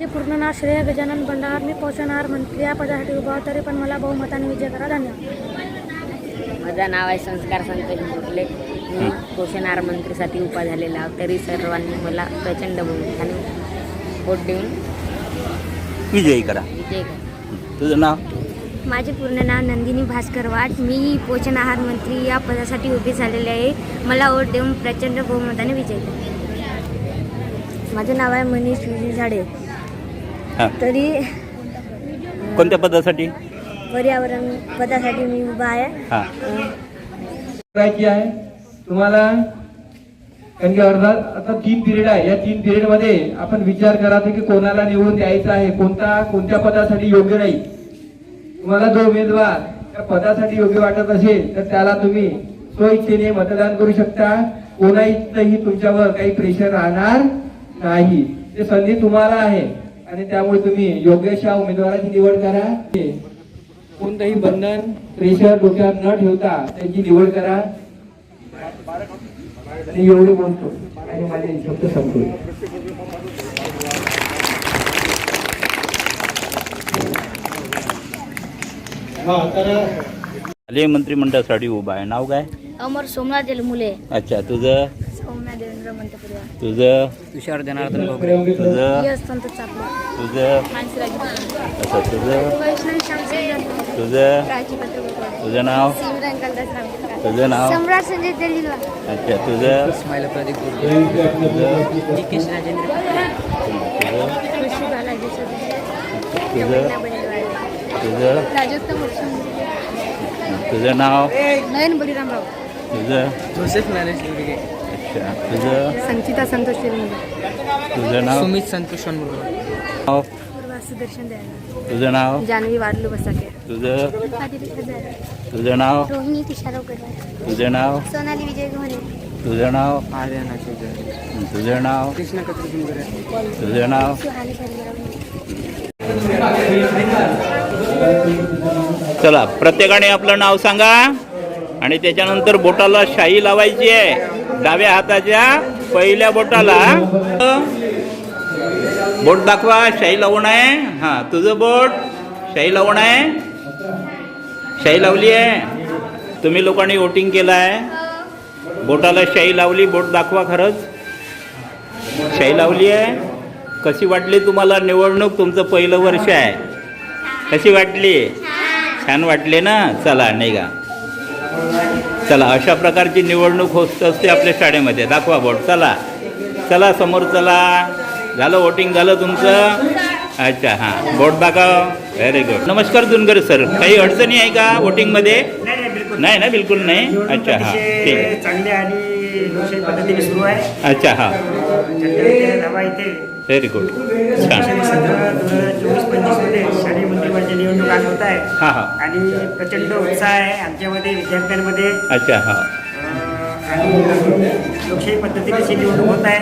माझे पूर्ण नाव श्रेय गजानन भंडार मी पोषण आहार मंत्री या पदासाठी उभा आहे, तरी पण मला बहुमताने विजय करा धन्यवाद माझं नाव आहे संस्कार संतोष मुरले मी पोषण आहार मंत्रीसाठी उभा झालेला तरी सर्वांनी मला प्रचंड बहुमताने वोट देऊन विजयी करा विजय करा तुझं नाव माझे पूर्ण नाव नंदिनी भास्कर वाट मी पोषण आहार मंत्री या पदासाठी उभी झालेले आहे मला वोट देऊन प्रचंड बहुमताने विजय करा माझे नाव आहे मनीष विजय झाडे हां. तरी कोणत्या पदासाठी? पर्यावरण पदासाठी मी उभा आहे. हां. करायची आहे? तुम्हाला कारण की अर्धा आता तीन पिरियड आहे. या तीन पिरियडमध्ये आपण विचार करायचा की कोणाला निवडून द्यायचं आहे. कोणता कोणत्या पदासाठी योग्य राहील तुम्हाला जो उमेदवार त्या पदासाठी योग्य वाटत असेल तर त्याला तुम्ही स्वइच्छेने मतदान करू शकता. कोणाही तुमच्यावर काही प्रेशर राहणार नाही. ते संधी तुम्हाला आहे. आणि त्यामुळे तुम्ही योग्य अशा उमेदवाराची निवड करा. कोणतंही बंधन प्रेशर डोक्यात न ठेवता त्यांची निवड करा. आणि एवढे बोलतो आणि माझे शब्द संपतो आले मंत्रिमंडळासाठी उभा आहे. नाव काय? अमर सोमनाथ मुले अच्छा तुझं? तुझं? तुषार जनार्दन तुझं? यश संत चापला. तुझं? असं तुझं? वैष्णव तुझं? तुझं नाव? सिमरन कलदास रामकर तुझं नाव? सम्राट संजय दलीला अच्छा तुझं? तुझं? निकेश राजेंद्र तुझं कृषी बालाजी तुझं? तुझं? राजोत्तम तुझं नाव? नयन बलिरामराव तुझं? जोसेफ नरेश अच्छा. तुझं? संचिता संतोष तुझं नाव? सुमित संतोष नाव? सुदर्शन तुझं नाव? जानवी वाढलू बसाके. तुझं? तुझं नाव? रोहिणी तुषाराव तुझं नाव? सोनाली विजय घोणे. तुझं नाव? तुझं नाव? कृष्ण तुझं नाव? चला प्रत्येकाने आपलं नाव सांगा आणि त्याच्यानंतर बोटाला शाई लावायची आहे. डाव्या हाताच्या पहिल्या बोटाला. बोट दाखवा शाई लावून आहे. हां तुझं बोट शाई लावून आहे. शाई लावली आहे. तुम्ही लोकांनी वोटिंग केलं आहे बोटाला शाई लावली बोट दाखवा खरंच. शाई लावली आहे. कशी वाटली तुम्हाला निवडणूक? तुमचं पहिलं वर्ष आहे. कशी वाटली? छान. वाटले ना? चला नाही का चला अशा प्रकारची निवडणूक होत असते आपल्या शाळेमध्ये. दाखवा बोट चला. चला समोर चला. झालं वोटिंग झालं तुमचं? अच्छा हां. बोट दाखव व्हेरी गुड नमस्कार दुनगर सर काही अडचणी आहे का वोटिंगमध्ये नाही ना बिलकुल नाही? अच्छा हां. ठीक आहे. चांगले आणि लोकशाही पद्धतीने सुरू आहे. अच्छा हां. व्हेरी गुड छान सत्र दोन हजार चोवीस पंचवीसमध्ये शालेय मंत्रिमंडळाची निवडणूक आज होत आहे. हां हां. आणि प्रचंड उत्साह आहे आमच्यामध्ये विद्यार्थ्यांमध्ये. अच्छा हां. अं, आणि लोकशाही पद्धतीने ही निवडणूक होत आहे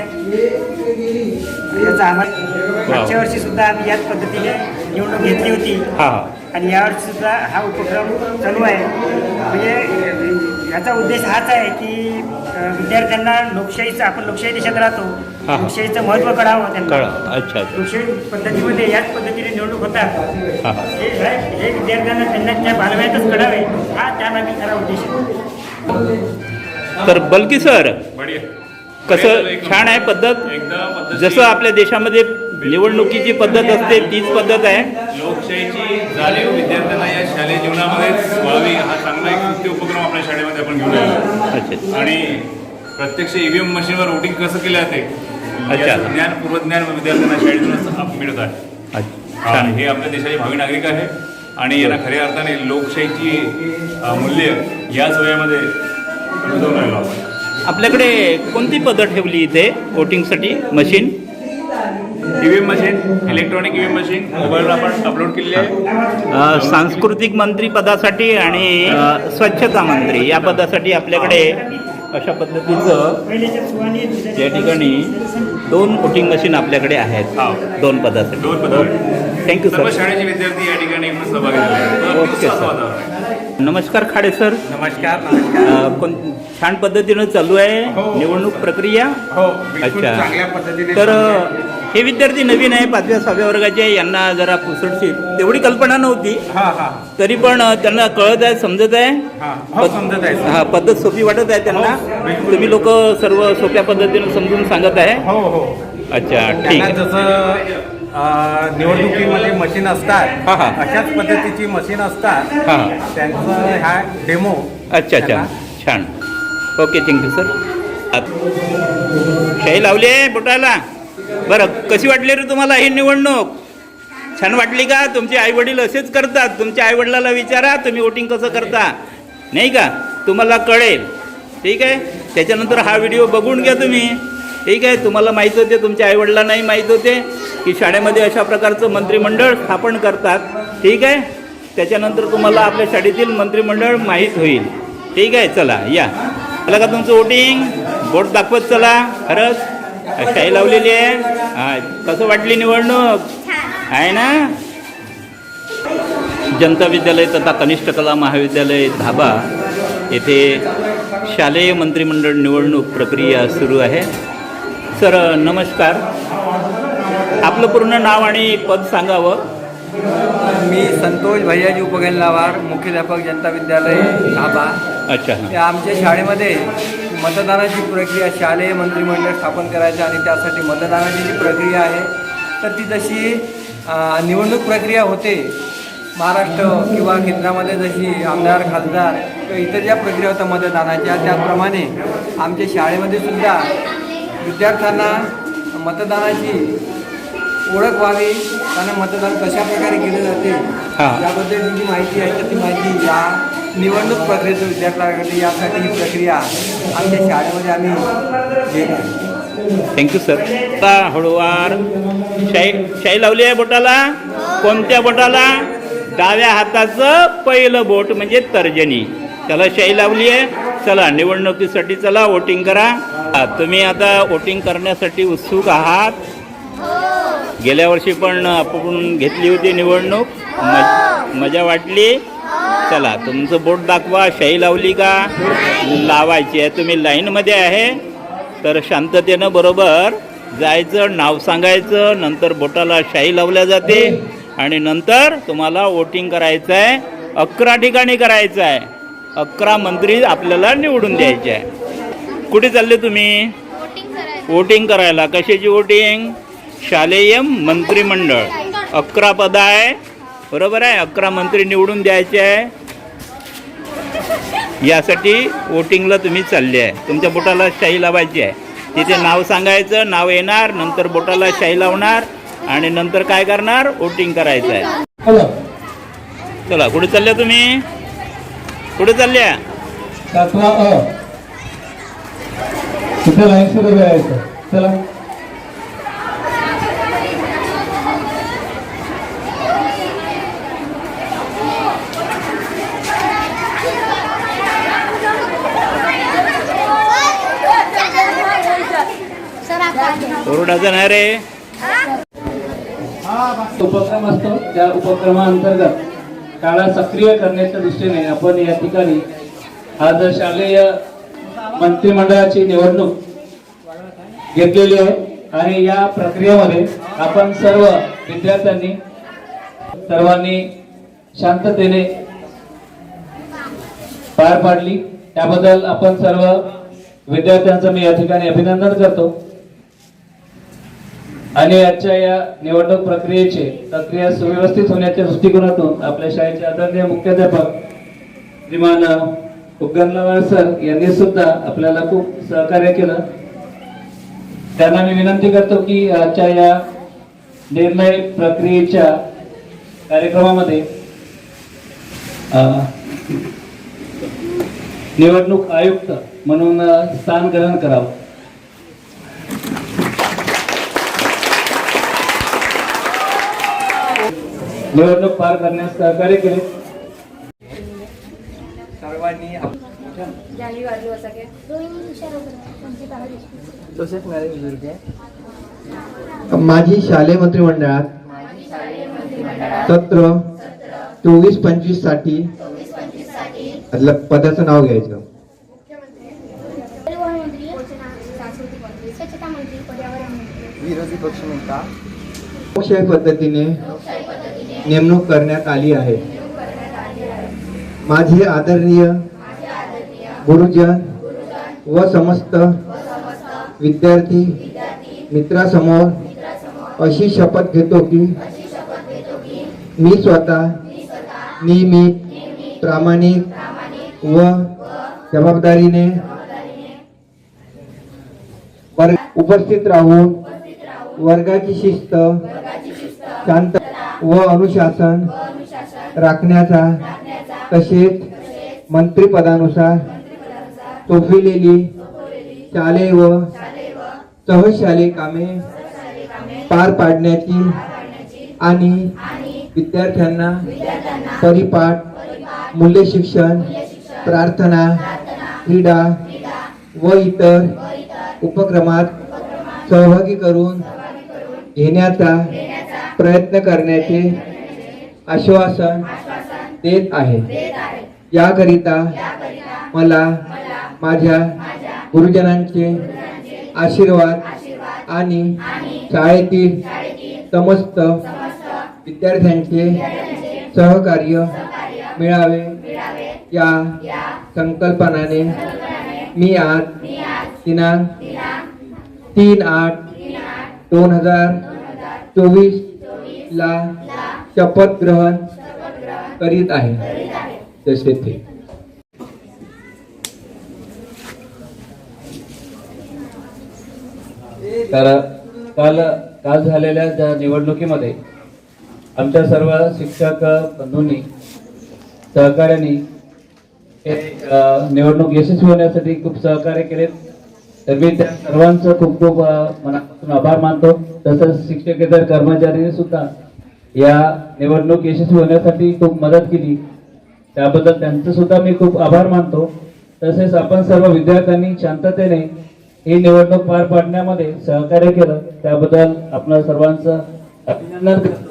याचा आम्हाला मागच्या वर्षी सुद्धा आम्ही याच पद्धतीने निवडणूक घेतली होती. हां हां. आणि यावर्षी सुद्धा हा उपक्रम चालू आहे. म्हणजे याचा उद्देश हाच आहे की विद्यार्थ्यांना लोकशाहीचं आपण लोकशाही देशात राहतो. लोकशाहीचं महत्त्व कळावं त्यांना. अच्छा अच्छा. लोकशाही पद्धतीमध्ये याच पद्धतीने निवडणूक होतात. हां हां. हे हे विद्यार्थ्यांना त्यांना त्या बालवयातच कळावे. हा त्यामागे खरा उद्देश आहे. तर बलकी सर कसं छान आहे पद्धत. जसं आपल्या देशामध्ये निवडणुकीची पद्धत असते तीच पद्धत आहे. लोकशाहीची जाणीव विद्यार्थ्यांना या शालेय जीवनामध्ये व्हावी हा चांगला एक कृत्य उपक्रम आपल्या शाळेमध्ये आपण घेऊन आलो. आणि प्रत्यक्ष ईव्हीएम मशीनवर वोटिंग कसं केलं जाते अच्छा. याचं ज्ञान पूर्वज्ञान विद्यार्थ्यांना शाळेतूनच मिळत आहे. हे आपल्या देशाचे भावी नागरिक आहे. आणि यांना खऱ्या अर्थाने लोकशाहीची मूल्य याच वयामध्ये रुजवून राहिलो आपण आपल्याकडे कोणती पद्धत ठेवली इथे वोटिंगसाठी machine? EVM machine electronic EVM machine मोबाईलवर आपण अपलोड केलेली आहे. सांस्कृतिक मंत्री पदासाठी आणि स्वच्छता मंत्री या पदासाठी आपल्याकडे अशा पद्धतीचं या ठिकाणी दोन वोटिंग मशीन आपल्याकडे आहेत. हा. दोन पदासाठी. दोन पदावर थँक्यू सर शाळेचे विद्यार्थी या ठिकाणी सहभागी झाले. Okay, sir. नमस्कार खाडे सर नमस्कार कोण छान पद्धतीनं चालू आहे हो. निवडणूक प्रक्रिया हो बिलकुल अच्छा. चांगल्या पद्धतीने तर चालू अ, आहे. हे विद्यार्थी नवीन आहे पाचव्या सहाव्या वर्गाचे आहे. यांना जरा पुसटशीर तेवढी कल्पना नव्हती हा हा तरी पण त्यांना कळत आहे समजत आहे हा हो समजत आहे सर. हा पद्धत सोपी वाटत आहे त्यांना हो, बिलकुल. तुम्ही लोक सर्व सोप्या पद्धतीनं समजून सांगत आहे हो हो अच्छा ठीक त्यांना आहे जसं निवडणुकीमध्ये मशीन असतात. हा, हा. अशाच पद्धतीची मशीन असतात. हा. त्यांचं ह्या डेमो अच्छा अच्छा. छान. ओके थँक्यू सर आत- शाही लावली आहे बोटायला बरं कशी वाटली रे तुम्हाला ही निवडणूक? छान वाटली का? तुमचे आई वडील असेच करतात. तुमच्या आई वडिलाला विचारा तुम्ही वोटिंग कसं करता. नाही का? तुम्हाला कळेल. ठीक आहे? त्याच्यानंतर हा व्हिडिओ बघून घ्या तुम्ही. ठीक आहे तुम्हाला माहीत होते तुमच्या आईवडिलांनाही माहीत होते की शाळेमध्ये अशा प्रकारचं मंत्रिमंडळ स्थापन करतात. ठीक आहे त्याच्यानंतर तुम्हाला आपल्या शाळेतील मंत्रिमंडळ माहीत होईल. ठीक आहे चला या. चला का तुमचं वोटिंग बोट दाखवत चला. खरंच शाही लावलेली आहे. हा कसं वाटली निवडणूक? आहे ना? जनता विद्यालय तथा कनिष्ठ कला महाविद्यालय धाबा येथे शालेय मंत्रिमंडळ निवडणूक प्रक्रिया सुरू आहे. सर नमस्कार. आपलं पूर्ण नाव आणि पद सांगावं. मी संतोष भैयाजी उपगणलावार मुख्याध्यापक जनता विद्यालय धाबा अच्छा त्या आमच्या शाळेमध्ये मतदानाची प्रक्रिया शालेय मंत्रिमंडळ स्थापन करायचं आणि त्यासाठी मतदानाची जी प्रक्रिया आहे तर ती जशी निवडणूक प्रक्रिया होते महाराष्ट्र किंवा केंद्रामध्ये जशी आमदार खासदार किंवा इतर ज्या प्रक्रिया होत्या मतदानाच्या त्याचप्रमाणे आमच्या शाळेमध्ये सुद्धा विद्यार्थ्यांना मतदानाची ओळख व्हावी त्यांना मतदान कशा प्रकारे केले जाते हां. याबद्दल जी माहिती आहे तर ती माहिती या निवडणूक प्रक्रियेचं विद्यार्थ्याकडे यासाठी ही प्रक्रिया आमच्या शाळेमध्ये आम्ही घेत आहे. थँक्यू सर आता हळूवार. शाई शाई लावली आहे बोटाला? कोणत्या बोटाला? डाव्या हाताचं पहिलं बोट म्हणजे तर्जनी. त्याला शाई लावली आहे. चला निवडणुकीसाठी चला वोटिंग करा. तुम्ही आता वोटिंग करण्यासाठी उत्सुक आहात? गेल्या वर्षी पण आपण घेतली होती निवडणूक. मजा वाटली? चला तुमचं बोट दाखवा. शाई लावली का? लावायची आहे. तुम्ही लाईनमध्ये आहे. तर शांततेनं बरोबर जायचं नाव सांगायचं नंतर बोटाला शाई लावल्या जाते. आणि नंतर तुम्हाला वोटिंग करायचं आहे अकरा ठिकाणी करायचं आहे अकरा मंत्री आपल्याला निवडून द्यायचे आहे. कुठे चालले तुम्ही? वोटिंग करायला. कशाची वोटिंग शालेय मंत्रिमंडळ. अकरा पद आहे. बरोबर आहे? अकरा मंत्री निवडून द्यायचे आहे. यासाठी वोटिंगला तुम्ही चालले आहे. तुमच्या बोटाला शाही लावायची आहे. तिथे नाव सांगायचं नाव येणार नंतर बोटाला शाही लावणार आणि नंतर काय करणार? वोटिंग करायचं आहे. चला कुठे चालल्या तुम्ही? कुठे चालल्या तिथे लाईनशी उभे राहायचं चला ओरडाचं नाही रे उपक्रम असतो. त्या उपक्रमाअंतर्गत शाळा सक्रिय करण्याच्या दृष्टीने आपण या ठिकाणी आज शालेय मंत्रिमंडळाची निवडणूक घेतलेली आहे. आणि या प्रक्रियेमध्ये आपण सर्व विद्यार्थ्यांनी सर्वांनी शांततेने पार पाडली. त्याबद्दल आपण सर्व विद्यार्थ्यांचं मी या ठिकाणी अभिनंदन करतो. आणि आजच्या या निवडणूक प्रक्रियेचे प्रक्रिया सुव्यवस्थित होण्याच्या दृष्टिकोनातून आपल्या शाळेचे आदरणीय मुख्याध्यापक श्रीमान उगनलावाड सर यांनी सुद्धा आपल्याला खूप सहकार्य केलं. त्यांना मी विनंती करतो की आजच्या या निर्णय प्रक्रियेच्या कार्यक्रमामध्ये निवडणूक आयुक्त म्हणून स्थान ग्रहण करावं. निवडणूक पार करण्यास सहकार्य केले सर्वांनी माझी शालेय मंत्रिमंडळात सत्र चोवीस पंचवीससाठी पदाचं नाव घ्यायचं. स्वच्छता मंत्री पर्यावरण मंत्री. विरोधी पक्षनेता लोकशाही पद्धतीने नेमणूक करण्यात आली आहे. माझे आदरणीय गुरुजन व समस्त विद्यार्थी मित्रासमोर अशी शपथ घेतो की मी स्वतः नियमित प्रामाणिक व जबाबदारीने उपस्थित राहून वर्गाची शिस्त शांत व अनुशासन राखण्याचा तसेच मंत्रिपदानुसार सोपविलेली शाले व सहशाले कामे पार पाडण्याची आणि विद्यार्थ्यांना परिपाठ मूल्य शिक्षण प्रार्थना क्रीडा व इतर उपक्रमात सहभागी करून घेण्याचा प्रयत्न करण्याचे आश्वासन देत आहे. याकरिता मला माझ्या गुरुजनांचे आशीर्वाद आणि शाळेतील समस्त विद्यार्थ्यांचे सहकार्य मिळावे या संकल्पनाने मी आज दिनांक तीन आठ दोन हजार चोवीस ला शपथ ग्रहण करीत आहे. तसे ते तर काल काल झालेल्या ज्या निवडणुकीमध्ये आमच्या सर्व शिक्षक बंधूंनी सहकार्याने निवडणूक यशस्वी होण्यासाठी खूप सहकार्य केले तर मी त्या सर्वांचं खूप खूप मनापासून आभार मानतो. तसंच शिक्षकेतर कर्मचाऱ्यांनी सुद्धा या निवडणूक यशस्वी होण्यासाठी खूप मदत केली. त्याबद्दल त्यांचं सुद्धा मी खूप आभार मानतो. तसेच आपण सर्व विद्यार्थ्यांनी शांततेने ही निवडणूक पार पाडण्यामध्ये सहकार्य केलं त्याबद्दल आपल्या सर्वांचं अभिनंदन करतो.